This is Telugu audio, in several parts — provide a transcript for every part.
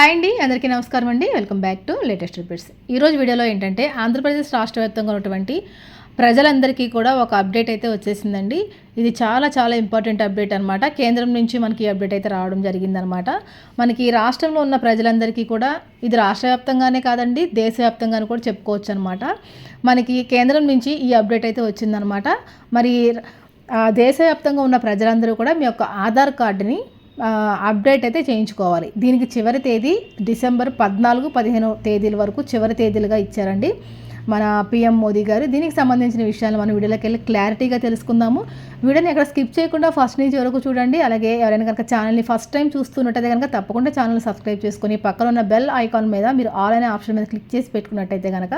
హాయ్ అండి అందరికీ నమస్కారం అండి. Welcome back to latest repeats. ఈరోజు వీడియోలో ఏంటంటే ఆంధ్రప్రదేశ్ రాష్ట్ర వ్యాప్తంగా ఉన్నటువంటి ప్రజలందరికీ కూడా ఒక అప్డేట్ అయితే వచ్చేసిందండి. ఇది చాలా చాలా ఇంపార్టెంట్ అప్డేట్ అనమాట కేంద్రం నుంచి మనకి ఈ అప్డేట్ అయితే రావడం జరిగిందనమాట మనకి ఈ రాష్ట్రంలో ఉన్న ప్రజలందరికీ కూడా ఇది రాష్ట్ర వ్యాప్తంగానే కాదండి దేశవ్యాప్తంగానే కూడా చెప్పుకోవచ్చు అనమాట మనకి కేంద్రం నుంచి ఈ అప్డేట్ అయితే వచ్చిందనమాట మరి దేశవ్యాప్తంగా ఉన్న ప్రజలందరూ కూడా మీ యొక్క ఆధార్ కార్డుని అప్డేట్ అయితే చేయించుకోవాలి. దీనికి చివరి తేదీ డిసెంబర్ పద్నాలుగు పదిహేను తేదీల వరకు చివరి తేదీలుగా ఇచ్చారండి మన పిఎం మోదీ గారు. దీనికి సంబంధించిన విషయాలు మనం వీడియోలోకి వెళ్ళి క్లారిటీగా తెలుసుకుందాము. వీడియోని ఎక్కడ స్కిప్ చేయకుండా ఫస్ట్ నుంచి వరకు చూడండి. అలాగే ఎవరైనా కనుక ఛానల్ని ఫస్ట్ టైం చూస్తున్నట్టయితే కనుక తప్పకుండా ఛానల్ని సబ్స్క్రైబ్ చేసుకొని పక్కన ఉన్న బెల్ ఐకాన్ మీద మీరు ఆల్ అనే ఆప్షన్ మీద క్లిక్ చేసి పెట్టుకున్నట్టయితే కనుక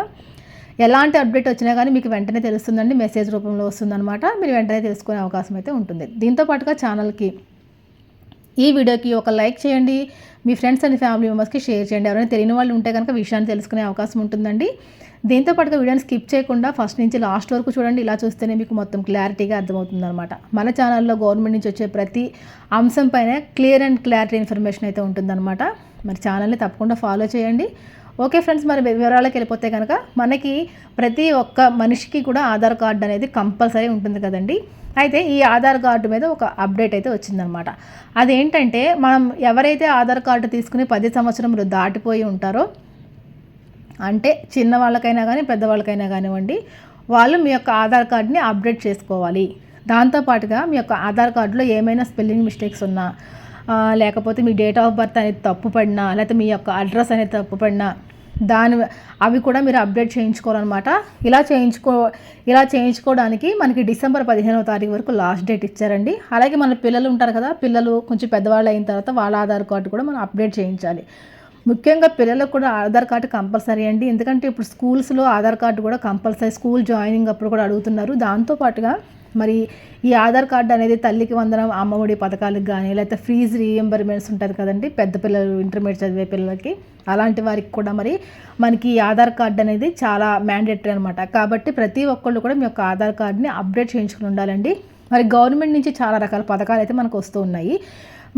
ఎలాంటి అప్డేట్ వచ్చినా కానీ మీకు వెంటనే తెలుస్తుందండి. మెసేజ్ రూపంలో వస్తుందన్నమాట. మీరు వెంటనే తెలుసుకునే అవకాశం అయితే ఉంటుంది. దీంతో పాటుగా ఛానల్కి ఈ వీడియోకి ఒక లైక్ చేయండి. మీ ఫ్రెండ్స్ అండ్ ఫ్యామిలీ మెంబర్స్కి షేర్ చేయండి. ఎవరైనా తెలియని వాళ్ళు ఉంటే కనుక విషయాన్ని తెలుసుకునే అవకాశం ఉంటుందండి. దీంతో పాటుగా వీడియోని స్కిప్ చేయకుండా ఫస్ట్ నుంచి లాస్ట్ వరకు చూడండి. ఇలా చూస్తేనే మీకు మొత్తం క్లారిటీగా అర్థమవుతుంది అనమాట మన ఛానల్లో గవర్నమెంట్ నుంచి వచ్చే ప్రతి అంశం పైన క్లియర్ అండ్ క్లారిటీ ఇన్ఫర్మేషన్ అయితే ఉంటుందన్నమాట. మరి ఛానల్ని తప్పకుండా ఫాలో చేయండి. ఓకే ఫ్రెండ్స్ మరి వివరాలకు వెళ్ళిపోతే కనుక మనకి ప్రతి ఒక్క మనిషికి కూడా ఆధార్ కార్డు అనేది కంపల్సరీ ఉంటుంది కదండి. అయితే ఈ ఆధార్ కార్డు మీద ఒక అప్డేట్ అయితే వచ్చిందనమాట. అదేంటంటే మనం ఎవరైతే ఆధార్ కార్డు తీసుకుని పది సంవత్సరములు దాటిపోయి ఉంటారో అంటే చిన్న వాళ్ళకైనా కానీ పెద్దవాళ్ళకైనా కానివ్వండి వాళ్ళు మీ యొక్క ఆధార్ కార్డ్ని అప్డేట్ చేసుకోవాలి. దాంతోపాటుగా మీ యొక్క ఆధార్ కార్డులో ఏమైనా స్పెల్లింగ్ మిస్టేక్స్ ఉన్నా లేకపోతే మీ డేట్ ఆఫ్ బర్త్ అనేది తప్పు పడినా లేకపోతే మీ యొక్క అడ్రస్ అనేది తప్పు పడినా దాని అవి కూడా మీరు అప్డేట్ చేయించుకోవాలన్నమాట. ఇలా చేయించుకో ఇలా చేయించుకోవడానికి మనకి డిసెంబర్ పదిహేనవ తారీఖు వరకు లాస్ట్ డేట్ ఇచ్చారండి. అలాగే మన పిల్లలు ఉంటారు కదా పిల్లలు కొంచెం పెద్దవాళ్ళు అయిన తర్వాత వాళ్ళ ఆధార్ కార్డు కూడా మనం అప్డేట్ చేయించాలి. ముఖ్యంగా పిల్లలకు కూడా ఆధార్ కార్డు కంపల్సరీ అండి. ఎందుకంటే ఇప్పుడు స్కూల్స్లో ఆధార్ కార్డు కూడా కంపల్సరీ స్కూల్ జాయినింగ్ అప్పుడు కూడా అడుగుతున్నారు. దాంతోపాటుగా మరి ఈ ఆధార్ కార్డు అనేది తల్లికి వందనం అమ్మఒడి పథకాలకు కానీ లేకపోతే ఫీజు రీఎంబర్మెంట్స్ ఉంటుంది కదండి పెద్ద పిల్లలు ఇంటర్మీడియట్ చదివే పిల్లలకి అలాంటి వారికి కూడా మరి మనకి ఈ ఆధార్ కార్డు అనేది చాలా మ్యాండేటరీ అనమాట కాబట్టి ప్రతి ఒక్కళ్ళు కూడా మీ యొక్క ఆధార్ కార్డుని అప్డేట్ చేయించుకుని ఉండాలండి. మరి గవర్నమెంట్ నుంచి చాలా రకాల పథకాలు అయితే మనకు వస్తూ ఉన్నాయి.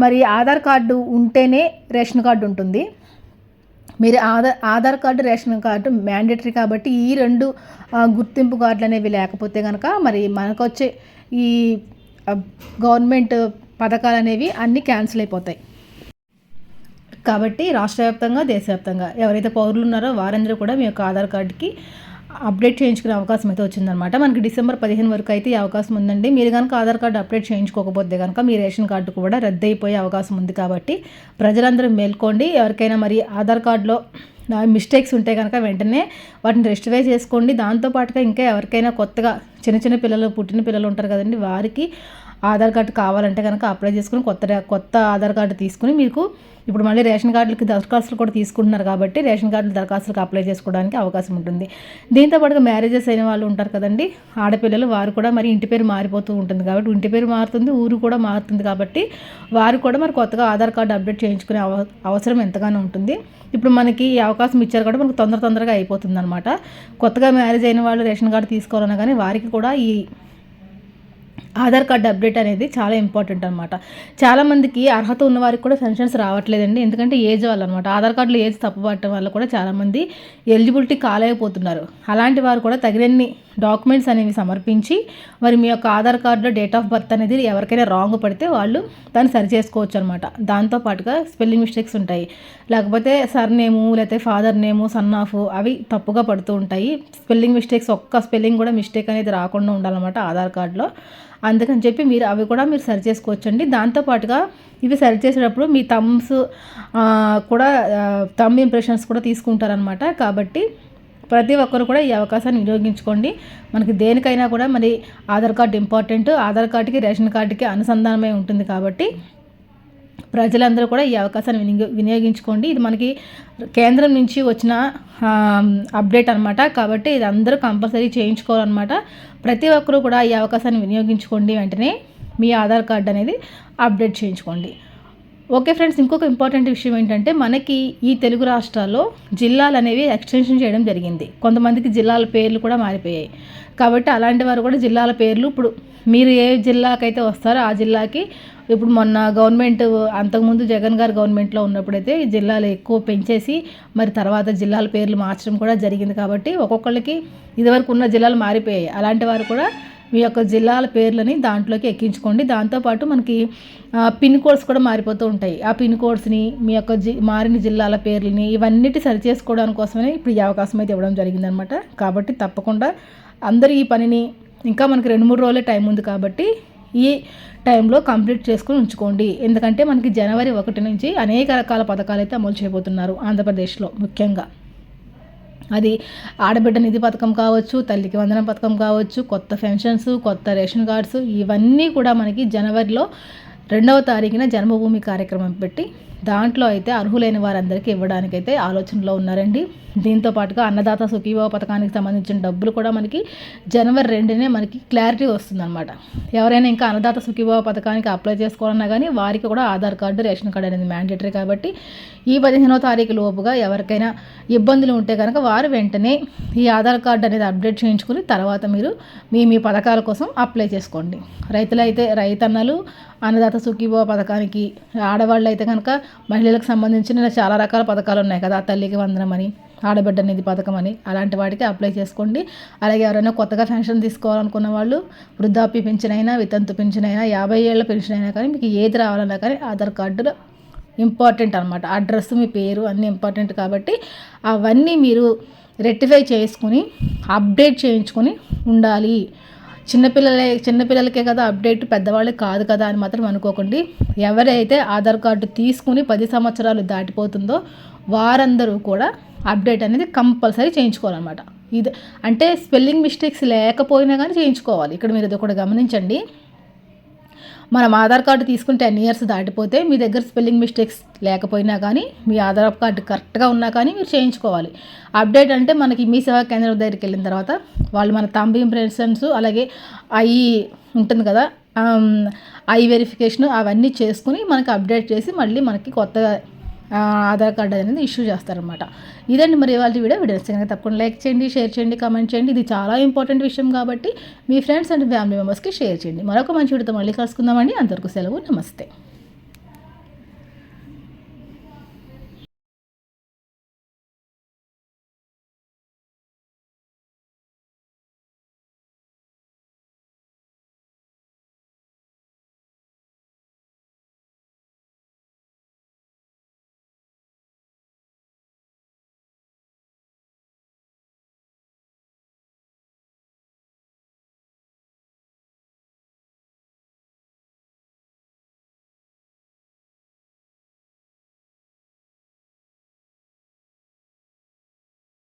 మరి ఆధార్ కార్డు ఉంటేనే రేషన్ కార్డు ఉంటుంది. మీరు Aadhaar Aadhaar card ration card mandatory కాబట్టి ఈ రెండు గుర్తింపు కార్డులు అనేవి లేకపోతే కనుక మరి మనకు వచ్చే ఈ గవర్నమెంట్ పథకాలు అనేవి అన్నీ క్యాన్సిల్ అయిపోతాయి. కాబట్టి రాష్ట్ర వ్యాప్తంగా దేశవ్యాప్తంగా ఎవరైతే పౌరులు ఉన్నారో వారందరూ కూడా మీ యొక్క ఆధార్ కార్డుకి అప్డేట్ చేయించుకునే అవకాశం అయితే వచ్చిందనమాట మనకి డిసెంబర్ పదిహేను వరకు అయితే ఈ అవకాశం ఉందండి. మీరు కనుక ఆధార్ కార్డు అప్డేట్ చేయించుకోకపోతే కనుక మీ రేషన్ కార్డు కూడా రద్దు అయిపోయే అవకాశం ఉంది కాబట్టి ప్రజలందరూ మేల్కోండి. ఎవరికైనా మరి ఆధార్ కార్డులో మిస్టేక్స్ ఉంటే కనుక వెంటనే వాటిని రెస్టిఫై చేసుకోండి. దాంతోపాటుగా ఇంకా ఎవరికైనా కొత్తగా చిన్న చిన్న పిల్లలు పుట్టిన పిల్లలు ఉంటారు కదండి వారికి ఆధార్ కార్డు కావాలంటే కనుక అప్లై చేసుకుని కొత్త కొత్త ఆధార్ కార్డు తీసుకుని మీకు ఇప్పుడు మళ్ళీ రేషన్ కార్డులకి దరఖాస్తులు కూడా తీసుకుంటున్నారు కాబట్టి రేషన్ కార్డుల దరఖాస్తులకు అప్లై చేసుకోవడానికి అవకాశం ఉంటుంది. దీంతో పాటుగా మ్యారేజెస్ అయిన వాళ్ళు ఉంటారు కదండి ఆడపిల్లలు వారు కూడా మరి ఇంటి పేరు మారిపోతూ ఉంటుంది కాబట్టి ఇంటి పేరు మారుతుంది ఊరు కూడా మారుతుంది కాబట్టి వారు కూడా మరి కొత్తగా ఆధార్ కార్డు అప్డేట్ చేయించుకునే అవ అవసరం ఎంతగానో ఉంటుంది. ఇప్పుడు మనకి ఈ అవకాశం ఇచ్చారు కాబట్టి మనకు తొందర తొందరగా అయిపోతుంది అనమాట కొత్తగా మ్యారేజ్ అయిన వాళ్ళు రేషన్ కార్డు తీసుకోవాలన్నా కానీ వారికి కూడా ఈ ఆధార్ కార్డు అప్డేట్ అనేది చాలా ఇంపార్టెంట్ అనమాట చాలామందికి అర్హత ఉన్న వారికి కూడా పెన్షన్స్ రావట్లేదండి. ఎందుకంటే ఏజ్ వాళ్ళు అనమాట ఆధార్ కార్డులో ఏజ్ తప్పుపడటం వల్ల కూడా చాలామంది ఎలిజిబిలిటీ కాలేకపోతున్నారు. అలాంటి వారు కూడా తగినన్ని డాక్యుమెంట్స్ అనేవి సమర్పించి మరి మీ యొక్క ఆధార్ కార్డులో డేట్ ఆఫ్ బర్త్ అనేది ఎవరికైనా రాంగ్ పడితే వాళ్ళు దాన్ని సరి చేసుకోవచ్చు అనమాట దాంతోపాటుగా స్పెల్లింగ్ మిస్టేక్స్ ఉంటాయి. లేకపోతే సర్ నేము లేకపోతే ఫాదర్ నేము సన్ ఆఫ్ అవి తప్పుగా పడుతూ ఉంటాయి. స్పెల్లింగ్ మిస్టేక్స్ ఒక్క స్పెల్లింగ్ కూడా మిస్టేక్ అనేది రాకుండా ఉండాలన్నమాట ఆధార్ కార్డులో. అందుకని చెప్పి మీరు అవి కూడా మీరు సరి చేసుకోవచ్చండి. దాంతోపాటుగా ఇవి సరి చేసేటప్పుడు మీ థమ్స్ కూడా థమ్ ఇంప్రెషన్స్ కూడా తీసుకుంటారనమాట కాబట్టి ప్రతి ఒక్కరు కూడా ఈ అవకాశాన్ని వినియోగించుకోండి. మనకి దేనికైనా కూడా మరి ఆధార్ కార్డు ఇంపార్టెంట్ ఆధార్ కార్డుకి రేషన్ కార్డుకి అనుసంధానమై ఉంటుంది కాబట్టి ప్రజలందరూ కూడా ఈ అవకాశాన్ని వినియోగ వినియోగించుకోండి. ఇది మనకి కేంద్రం నుంచి వచ్చిన అప్డేట్ అనమాట కాబట్టి ఇది అందరూ కంపల్సరీ చేయించుకోవాలన్నమాట. ప్రతి ఒక్కరూ కూడా ఈ అవకాశాన్ని వినియోగించుకోండి. వెంటనే మీ ఆధార్ కార్డు అనేది అప్డేట్ చేయించుకోండి. ఓకే ఫ్రెండ్స్ ఇంకొక ఇంపార్టెంట్ విషయం ఏంటంటే మనకి ఈ తెలుగు రాష్ట్రాల్లో జిల్లాలు అనేవి ఎక్స్టెన్షన్ చేయడం జరిగింది. కొంతమందికి జిల్లాల పేర్లు కూడా మారిపోయాయి. కాబట్టి అలాంటి వారు కూడా జిల్లాల పేర్లు ఇప్పుడు మీరు ఏ జిల్లాకైతే వస్తారో ఆ జిల్లాకి ఇప్పుడు మొన్న గవర్నమెంట్ అంతకుముందు జగన్ గారు గవర్నమెంట్లో ఉన్నప్పుడైతే జిల్లాలు ఎక్కువ పెంచేసి మరి తర్వాత జిల్లాల పేర్లు మార్చడం కూడా జరిగింది. కాబట్టి ఒక్కొక్కళ్ళకి ఇదివరకు ఉన్న జిల్లాలు మారిపోయాయి. అలాంటి వారు కూడా మీ యొక్క జిల్లాల పేర్లని దాంట్లోకి ఎక్కించుకోండి. దాంతోపాటు మనకి పిన్ కోడ్స్ కూడా మారిపోతూ ఉంటాయి. ఆ పిన్ కోడ్స్ని మీ యొక్క జి మారిన జిల్లాల పేర్లని ఇవన్నిటి సరి చేసుకోవడానికి కోసమే ఇప్పుడు ఈ అవకాశం అయితే ఇవ్వడం జరిగిందనమాట కాబట్టి తప్పకుండా అందరూ ఈ పనిని ఇంకా మనకి రెండు మూడు రోజులే టైం ఉంది కాబట్టి ఈ టైంలో కంప్లీట్ చేసుకుని ఉంచుకోండి. ఎందుకంటే మనకి జనవరి ఒకటి నుంచి అనేక రకాల పథకాలు అయితే అమలు చేయబోతున్నారు ఆంధ్రప్రదేశ్లో ముఖ్యంగా. అది ఆడబిడ్డ నిధి పథకం కావచ్చు తల్లికి వందనం పథకం కావచ్చు కొత్త పెన్షన్స్ కొత్త రేషన్ కార్డ్స్ ఇవన్నీ కూడా మనకి జనవరిలో రెండవ తారీఖున జన్మభూమి కార్యక్రమం పెట్టి దాంట్లో అయితే అర్హులైన వారందరికీ ఇవ్వడానికైతే ఆలోచనలో ఉన్నారండి. దీంతో పాటుగా అన్నదాత సుఖీభావ పథకానికి సంబంధించిన డబ్బులు కూడా మనకి జనవరి రెండునే మనకి క్లారిటీ వస్తుందన్నమాట. ఎవరైనా ఇంకా అన్నదాత సుఖీభావ పథకానికి అప్లై చేసుకోవాలన్నా కానీ వారికి కూడా ఆధార్ కార్డు రేషన్ కార్డు అనేది మ్యాండేటరీ కాబట్టి ఈ పదిహేనో తారీఖు లోపుగా ఎవరికైనా ఇబ్బందులు ఉంటే కనుక వారు వెంటనే ఈ ఆధార్ కార్డు అనేది అప్డేట్ చేయించుకుని తర్వాత మీరు మీ మీ పథకాల కోసం అప్లై చేసుకోండి. రైతులైతే రైతన్నలు అన్నదాత సుఖీభవ పథకానికి ఆడవాళ్ళు అయితే కనుక మహిళలకు సంబంధించిన చాలా రకాల పథకాలు ఉన్నాయి కదా. తల్లికి వందనం అని ఆడబిడ్డ నిధి పథకం అని అలాంటి వాటికి అప్లై చేసుకోండి. అలాగే ఎవరైనా కొత్తగా పెన్షన్ తీసుకోవాలనుకున్న వాళ్ళు వృద్ధాప్య పెన్షన్ అయినా వితంతు పెన్షన్ అయినా యాభై ఏళ్ళ పెన్షన్ అయినా కానీ మీకు ఏది రావాలన్నా కానీ ఆధార్ కార్డులో ఇంపార్టెంట్ అనమాట అడ్రస్ మీ పేరు అన్నీ ఇంపార్టెంట్ కాబట్టి అవన్నీ మీరు రెక్టిఫై చేసుకుని అప్డేట్ చేయించుకొని ఉండాలి. చిన్నపిల్లలే చిన్నపిల్లలకే కదా అప్డేట్ పెద్దవాళ్ళకి కాదు కదా అని మాత్రం అనుకోకండి. ఎవరైతే ఆధార్ కార్డు తీసుకుని పది సంవత్సరాలు దాటిపోతుందో వారందరూ కూడా అప్డేట్ అనేది కంపల్సరీ చేయించుకోవాలన్నమాట. ఇది అంటే స్పెల్లింగ్ మిస్టేక్స్ లేకపోయినా కానీ చేయించుకోవాలి. ఇక్కడ మీరు ఇది ఒకటి గమనించండి. మనం ఆధార్ కార్డు తీసుకుని టెన్ ఇయర్స్ దాటిపోతే మీ దగ్గర స్పెల్లింగ్ మిస్టేక్స్ లేకపోయినా కానీ మీ ఆధార్ కార్డు కరెక్ట్గా ఉన్నా కానీ మీరు చేయించుకోవాలి. అప్డేట్ అంటే మనకి మీ సేవా కేంద్రం దగ్గరికి వెళ్ళిన తర్వాత వాళ్ళు మన తంబి ఇంప్రెషన్స్ అలాగే ఐ ఉంటుంది కదా ఐ వెరిఫికేషన్ అవన్నీ చేసుకుని మనకి అప్డేట్ చేసి మళ్ళీ మనకి కొత్తగా ఆధార్ కార్డు అనేది ఇష్యూ చేస్తారనమాట ఇదండి మరి ఇవాళ వీడియో. వీడియో కనుక తప్పకుండా లైక్ చేయండి షేర్ చేయండి కామెంట్ చేయండి. ఇది చాలా ఇంపార్టెంట్ విషయం కాబట్టి మీ ఫ్రెండ్స్ అండ్ ఫ్యామిలీ మెంబర్స్కి షేర్ చేయండి. మరొక మంచి వీడియోతో మళ్ళీ కలుసుకుందామండి. అంతవరకు సెలవు నమస్తే.